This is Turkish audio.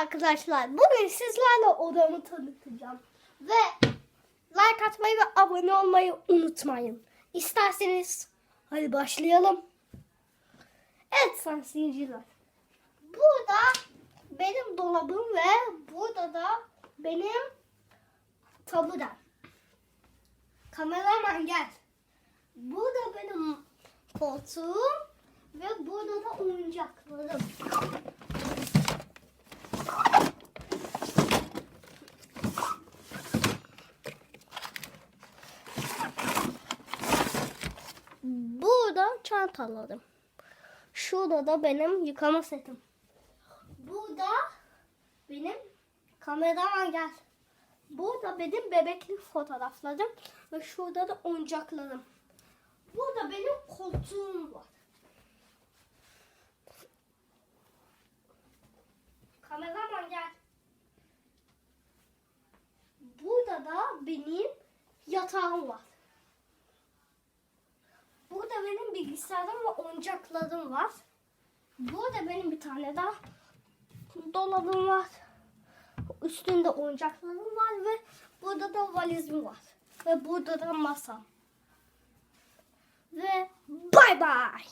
arkadaşlar. Bugün sizlerle odamı tanıtacağım. Ve like atmayı ve abone olmayı unutmayın. İsterseniz hadi başlayalım. Evet sayın seyirciler. Burada benim dolabım ve burada da benim taburem. Kameraman gel. Burada benim koltuğum ve burada da oyuncaklarım. Çantalarım. Şurada da benim yıkama setim. Burada benim kameraman gel. Burada benim bebeklik fotoğraflarım ve şurada da oyuncaklarım. Burada benim koltuğum var. Kameraman gel. Burada da benim yatağım var. Burada bilgisayarım ve oyuncaklarım var. Burada benim bir tane daha dolabım var. Üstünde oyuncaklarım var ve burada da valizim var. Ve burada da masam. Ve bay bay.